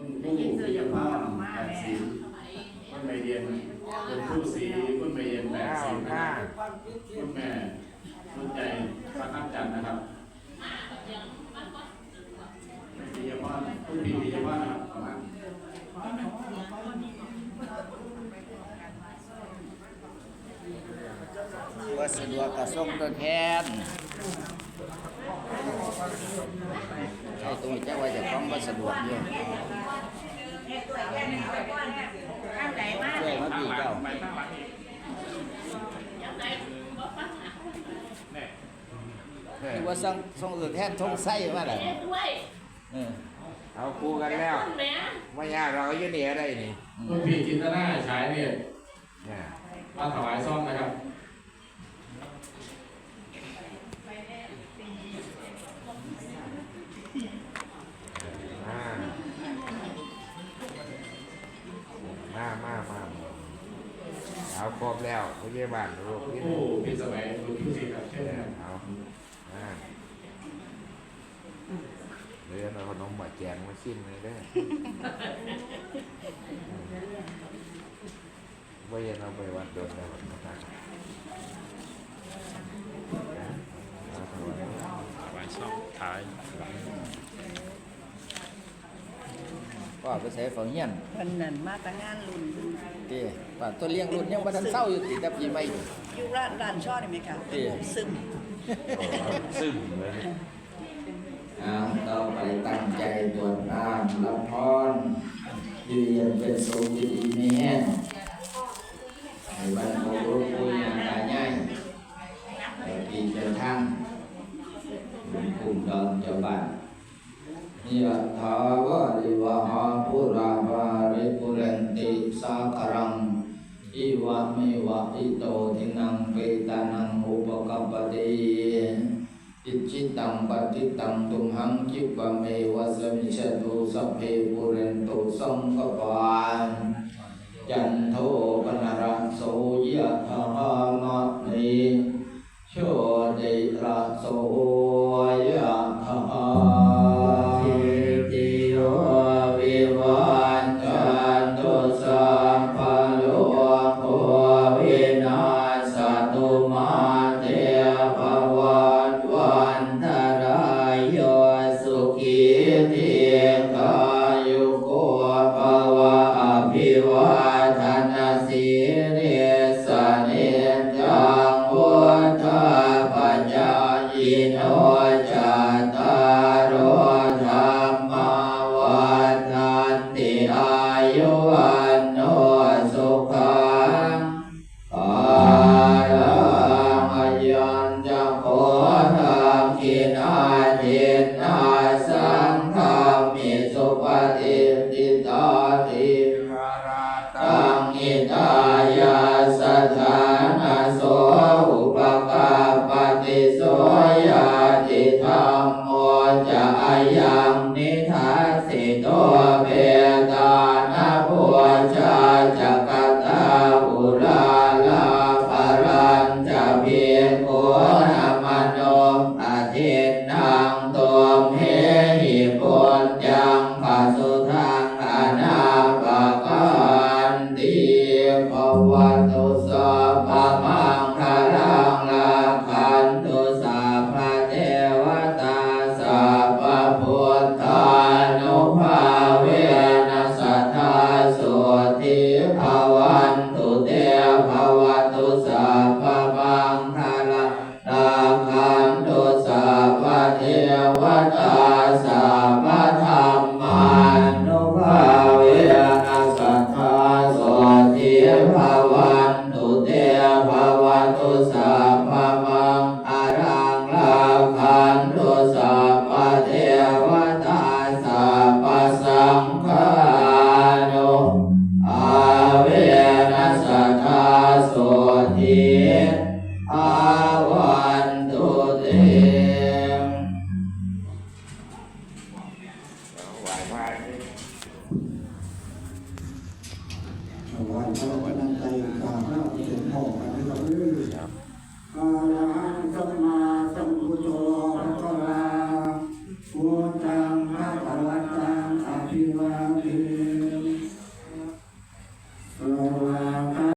คุณผู้ปิยพรแปดสิบคุณใบเย็นคุณผู้ศรีคุณใบเย็นแปดสิบนะคห้ารับคุณแม่คุณใจประทับจันทร์นะครับปิยพรคุณพี่ปิยพรนะครับประมาณว่าสะดวกกระส่งตัวแทนไอ้ตรงนี้จะว่าจะฟ้องว่าสะดวกอยู่ ช่วยมาพี่เจ้า ไปข้งหลังอีกแน่ที่ว่าส่งส่งตัวแทนทงไส้มาเลยด้วเออเอาคู่กันแล้วต้นแม่ไม่ยากเราก็ยืนเหนียได้นี่คุณพี่จินตนาฉายเนี่ยเนี่ยมาถวายซ่อมนะครับ แล้วพยาบาลลูกคุณนี่ผู้พี่สมัยคุณผู้ศรีครับเช่นนะครับเอามาเดี๋ยวเราขนมหวานแจงมาชิมเลยเด้อว่าจะเอาไปวัดโดนแล้วมาตั้งเอาถวายถวาย ซ่อมท้ายก็ไปใส่ฝังเงี้ยนเพิ่นนั่นมาแต่งานรุ่นเต้ป่าตัวเลี้ยงรุ่นยังบ่ทันเศร้าอยู่ติดแต่ปีใหม่อยู่ร้านร้านช่อนี่ไหมคะเอ๊ะซึมซึมเลยเอาต่อไปตั้งใจตรวจน้ำรับพรยืนยันเป็นสุขดีมีแห้งให้บรรพบุรุษผู้ยังตายง่ายแต่ปีเจะทั้งบุญคุ้มดอนเจ้าบ้าน ยะถาวะริวหาปุราภาริปุเรนติสาครัง อิวะเมวะอิโตทินังเปตานังอุปกัปปติอิจิตังปฏิตังตุมหังคิปะเมวะสมิชตุสัพเพปุเรนตุสังกปานจันโทปนรโสยะธามะนิโชติระโสายิโนจัตตารโอธรรมวันติอา เปตานาพุชาจักตาอุราลาภรัญจะเพียโกนามโนอาทิตนังตัวเมหิปุญญังปัสุทังอนาปกันติภวัตุสัพ วันพาวันพระวันใจกาพระเป็นพ่อกันให้าเรื่อยอาระ